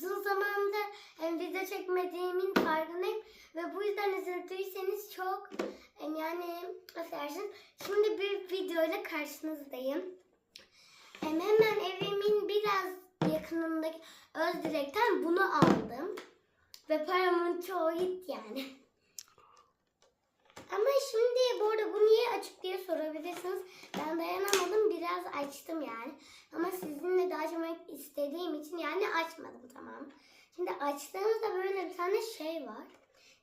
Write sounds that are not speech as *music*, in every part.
uzun zamandır e, video çekmediğimin farkındayım. Ve bu yüzden üzüldüyseniz çok yani affedersin. Şimdi bir video ile karşınızdayım. Hemen evimin biraz yakınındaki Özdirek'ten bunu aldım. Ve paramın çoğu gitti yani. Ama şimdi bu arada bu niye açık diye sorabilirsiniz. Biraz açtım yani. Ama sizinle de açmak istediğim için yani açmadım tamam. Şimdi açtığımızda böyle bir tane şey var.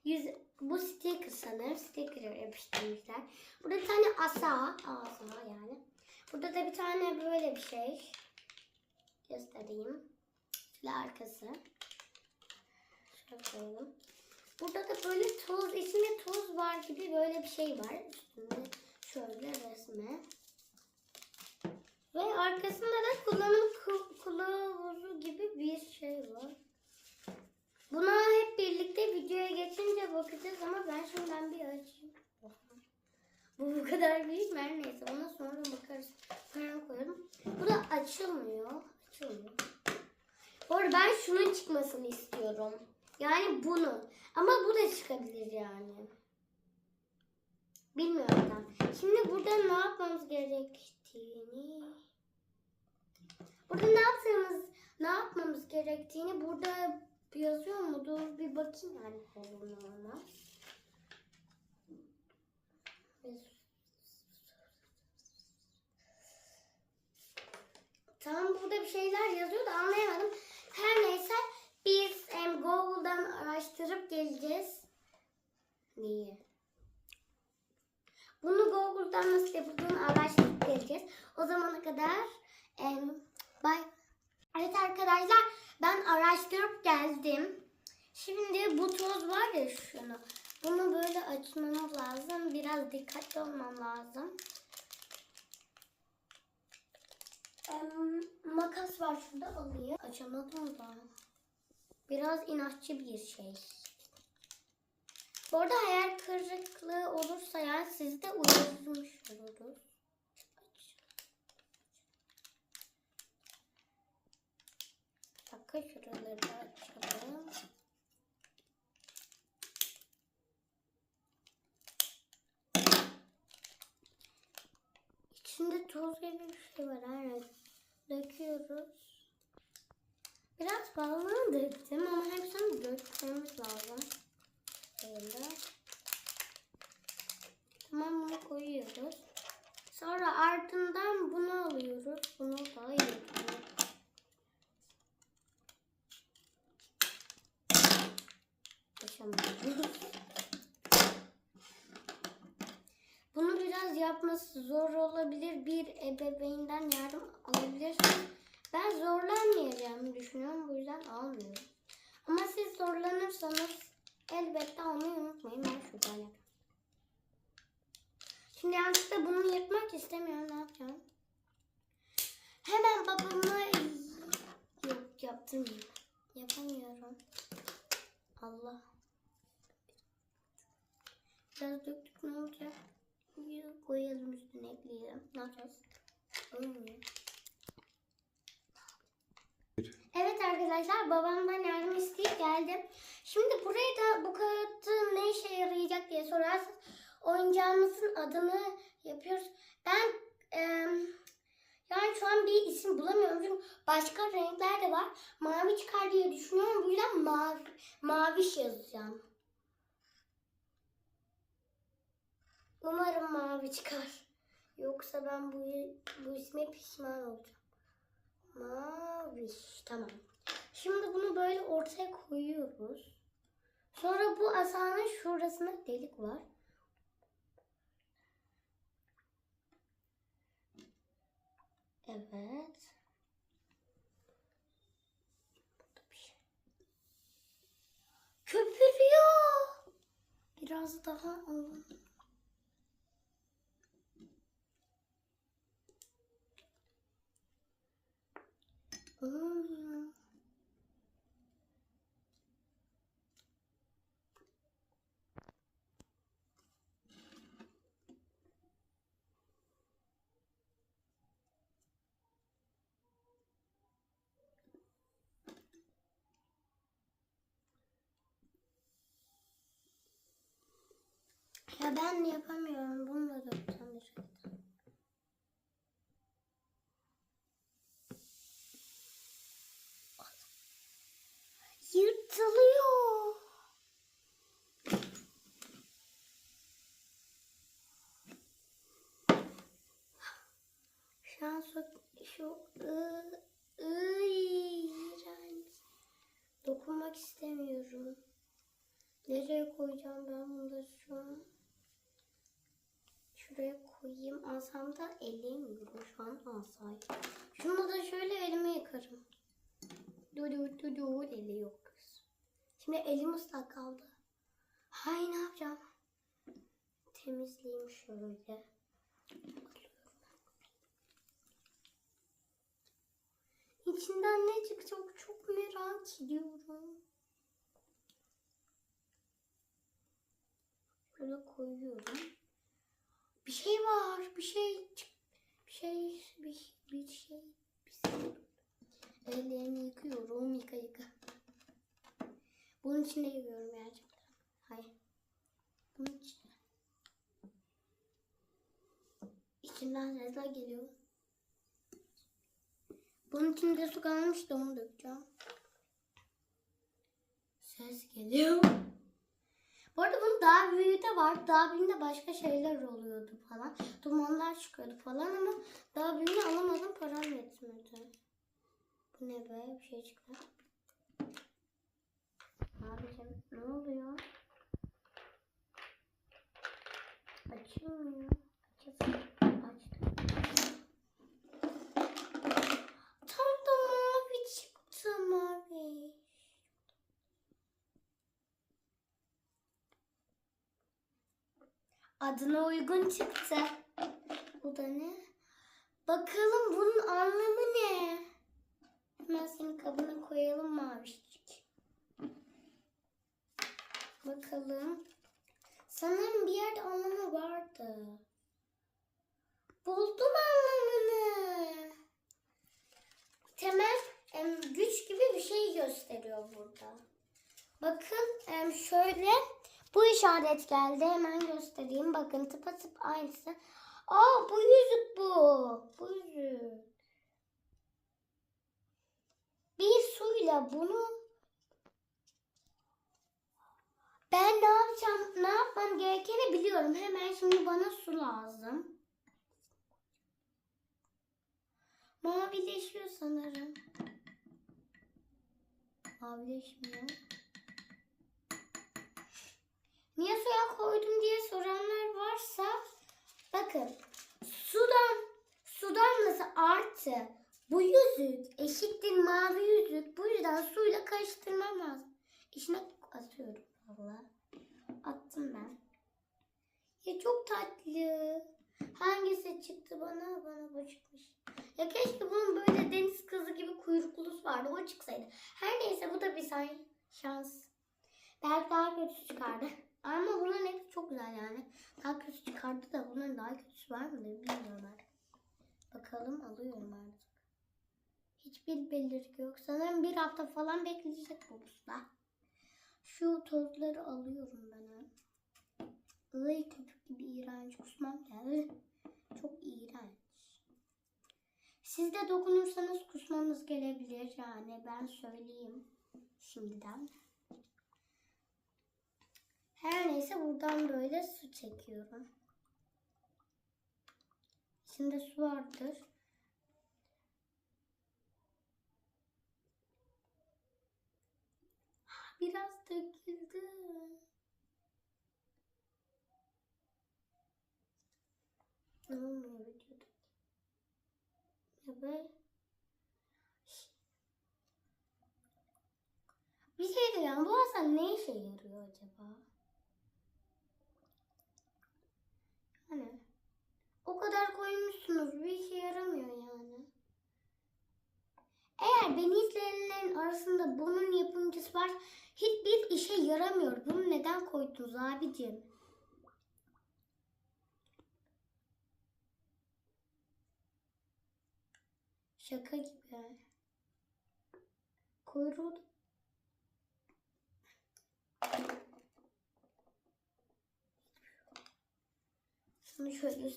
Yüz, bu sticker sanırım. Sticker yapıştırmışlar. Burada bir tane asa. Asa yani. Burada da bir tane böyle bir şey. Göstereyim. Şöyle arkası. Şöyle koyalım. Burada da böyle toz, içinde toz var gibi böyle bir şey var. Üstünde şöyle resme. Ve arkasında da kullanım kı- kılavuzu gibi bir şey var. Buna hep birlikte videoya geçince bakacağız ama ben şimdiden bir açayım. Bu bu kadar büyük? Her neyse ona sonra bakarız. Paramı koyalım. Bu da açılmıyor. Açılmıyor. Bu ben şunun çıkmasını istiyorum. Yani bunu. Ama bu da çıkabilir yani. Bilmiyorum ben. Şimdi burada ne yapmamız gerektiğini... Burada ne yaptığımız, ne yapmamız gerektiğini burada yazıyor mu? Dur bir bakayım yani olmaz. Tamam burada bir şeyler yazıyor da anlayamadım. Her neyse biz em, Google'dan araştırıp geleceğiz. Niye? Bunu Google'dan nasıl yapıldığını araştırıp geleceğiz. O zamana kadar em, bye. Evet arkadaşlar ben araştırıp geldim. Şimdi bu toz var ya şunu. Bunu böyle açmamız lazım. Biraz dikkatli olmam lazım. Em, makas var şurada alayım. Açamadım da. Biraz inatçı bir şey. Bu arada hayal kırıklığı olursa ya siz de uyarılmış oluruz. Bir dakika şuraları da açalım. İçinde toz gibi bir şey var. Evet. Döküyoruz. Biraz fazla döktüm ama hepsini dökmemiz lazım. Böyle. Tamam bunu koyuyoruz. Sonra ardından bunu alıyoruz. Bunu da yıkıyoruz. Yaşamadım. Bunu yapması zor olabilir. Bir ebeveynden yardım alabilirsiniz. Ben zorlanmayacağımı düşünüyorum. Bu yüzden almıyorum. Ama siz zorlanırsanız elbette almayı unutmayın. Ben şuradan yapıyorum. Şimdi yanlışlıkla bunu yırtmak istemiyorum. Ne yapacağım? Hemen babama yok yaptırmayayım. Yapamıyorum. Allah. Biraz döktük ne olacak? Yok, koyalım üstüne ekleyelim. Ne yapacağız? Evet arkadaşlar babamdan yardım isteyip geldim. Şimdi burayı da bu kağıtın ne işe yarayacak diye sorarsanız oyuncağımızın adını yapıyoruz. Ben em, yani şu an bir isim bulamıyorum çünkü başka renkler de var. Mavi çıkar diye düşünüyorum. Bu yüzden mavi, maviş yazacağım. Umarım mavi çıkar. Yoksa ben bu, bu isme pişman olacağım. Maviş. Tamam. Şimdi bunu böyle ortaya koyuyoruz. Sonra bu asanın şurasında delik var. Evet. Şey. Köpürüyor. Biraz daha alalım. Ya ben yapamıyorum bunu da. An su, şu ı, ıy, iğrenç. Dokunmak istemiyorum. Nereye koyacağım ben bunları şu an? Şuraya koyayım. Alsam da elleyemiyorum şu an alsayım. Şunu da şöyle elime yıkarım. Du du du du eli yok kız. Şimdi elim ıslak kaldı. Hay ne yapacağım? Temizleyeyim şöyle. İçinden ne çıkacak çok merak ediyorum. Şöyle koyuyorum. Bir şey var. Bir şey. Bir şey. Bir, bir şey. Bir şey. Ellerimi yıkıyorum. Yıka yıka. Bunun içinde yıkıyorum gerçekten. Hayır. Bunun içinde. İçinden sesler geliyor. Bunun içinde su kalmış da onu dökeceğim. Ses geliyor. Bu arada bunun daha büyüğü de var. Daha büyüğünde başka şeyler oluyordu falan. Dumanlar çıkıyordu falan ama daha büyüğünü alamadım. Param yetmedi. Bu ne be? Bir şey çıktı. Abicim ne oluyor? Açılmıyor. Açılsın. Açtım. Tam da mavi çıktı mavi. Adına uygun çıktı. Bu da ne? Bakalım bunun anlamı ne? Hemen senin kabına koyalım mavişçik. Bakalım. Sanırım bir yerde anlamı vardı. Buldum anlamını. Temel em, güç gibi bir şey gösteriyor burada. Bakın şöyle bu işaret geldi. Hemen göstereyim. Bakın tıpatıp aynısı. Aa bu yüzük bu. Bu yüzük. Bir suyla bunu ben ne yapacağım, ne yapmam gerekeni biliyorum. Hemen şimdi bana su lazım. Mavileşiyor sanırım. Mavileşmiyor. Niye suya koydum diye soranlar varsa bakın sudan sudan nasıl artı bu yüzük eşittir mavi yüzük. Bu yüzden suyla karıştırmam lazım. İçine atıyorum valla. Attım ben. Ya çok tatlı. Hangisi çıktı bana? Bana bu çıkmış. Ya keşke bunun böyle deniz kızı gibi kuyruklusu vardı. O çıksaydı. Her neyse bu da bir say şans. Belki daha kötüsü çıkardı. *laughs* Ama bunun hepsi çok güzel yani. Daha kötüsü çıkardı da bunun daha kötüsü var mıdır bilmiyorum artık. Bakalım alıyorum artık. Hiçbir belirti yok. Sanırım bir hafta falan bekleyecek bu buzda. Şu tozları alıyorum ben. Iy köpük gibi iğrenç. Kusmam geldi. Çok iğrenç. Siz de dokunursanız kusmanız gelebilir yani ben söyleyeyim şimdiden. Her neyse buradan böyle su çekiyorum. İçinde su vardır. Biraz döküldü. Ne olmuyor videoda? Be. Bir şey diyeceğim. Bu Hasan ne işe yarıyor acaba? O kadar koymuşsunuz bir işe yaramıyor yani. Eğer beni izleyenlerin arasında bunun yapımcısı var hiçbir işe yaramıyor. Bunu neden koydunuz abicim? Şaka gibi. Kuyruğu Bunu şöyle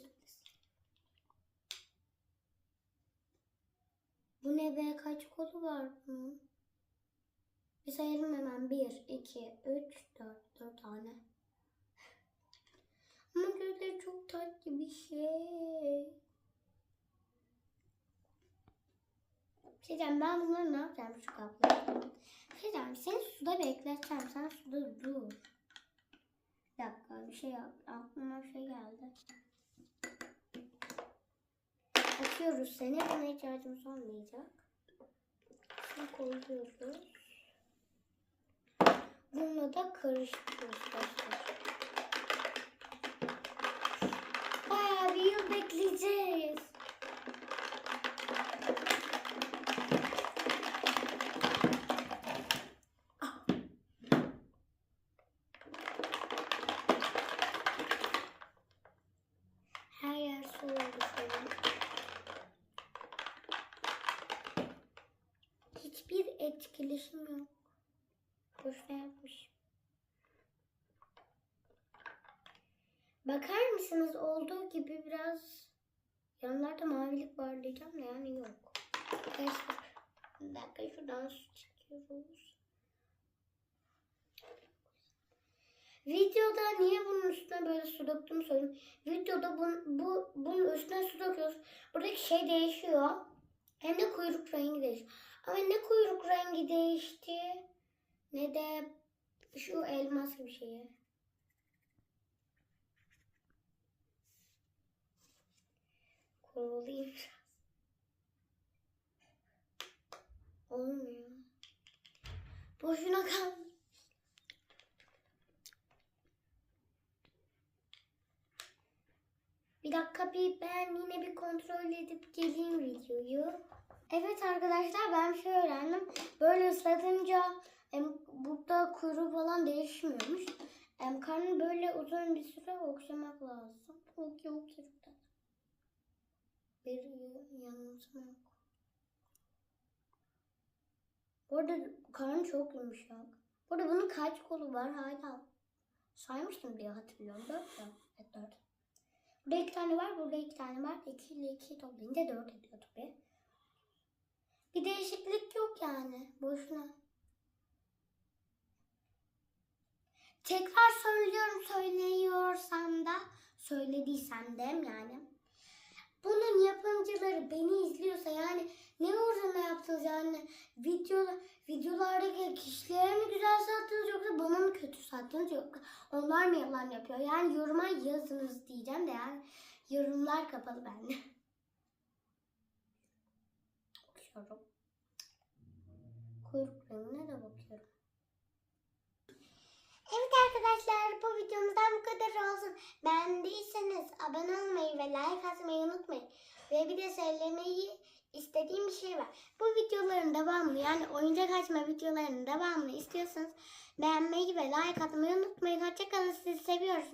be? Kaç kolu var bunun? Bir sayalım hemen. 1, 2, 3, 4. 4 tane. Ama gözleri çok tatlı bir şey. Bir şey diyeceğim, ben bunları ne yapacağım şu kapları? Şey diyeceğim, seni suda bekleteceğim. Sen suda dur. Bir dakika bir şey yap. Aklıma bir şey geldi. Açıyoruz seni. Buna ihtiyacımız olmayacak. Koyuyoruz. Bununla da karıştırıyoruz. Başlar. Bayağı bir yıl bekleyeceğiz. Ah. Her yer su oldu şu an. Hiçbir etkileşim yok. Boşuna yapmış. Bakar mısınız olduğu gibi biraz yanlarda mavilik var diyeceğim de yani yok. Arkadaşlar bir dakika şuradan su çekiyoruz. Videoda niye bunun üstüne böyle su döktüğümü söyleyeyim. Videoda bun, bu, bunun üstüne su döküyoruz. Buradaki şey değişiyor. Hem de kuyruk rengi değişiyor. Ama ne kuyruk rengi değişti ne de şu elmas gibi şeyi. Kurulayım. Olmuyor. Boşuna kaldı. Bir dakika bir ben yine bir kontrol edip geleyim videoyu. Evet arkadaşlar ben şey öğrendim. Böyle ıslatınca em, burada kuyruğu falan değişmiyormuş. Em, karnı böyle uzun bir süre okşamak lazım. Yok yok çocuklar. Bir yanılsama yok. Bu arada karnı çok yumuşak. Bu arada bunun kaç kolu var hala? Saymıştım diye hatırlıyorum. Dört mü? Evet dört. Burada iki tane var, burada iki tane var. İki ile iki toplayınca dört ediyor tabii. Bir değişiklik yok yani. Boşuna. Tekrar söylüyorum söylüyorsam da söylediysem de yani. Bunun yapımcıları beni izliyorsa yani ne uğruna yaptınız yani video, videolardaki kişilere mi güzel sattınız yoksa bana mı kötü sattınız yoksa onlar mı yalan yapıyor? Yani yoruma yazınız diyeceğim de yani yorumlar kapalı bende. *laughs* Bakıyorum. Kuyruk rengine de bakıyorum. Evet arkadaşlar bu videomuzdan bu kadar olsun. Beğendiyseniz abone olmayı ve like atmayı unutmayın. Ve bir de söylemeyi istediğim bir şey var. Bu videoların devamını yani oyuncak açma videolarının devamını istiyorsanız beğenmeyi ve like atmayı unutmayın. Hoşçakalın sizi seviyoruz.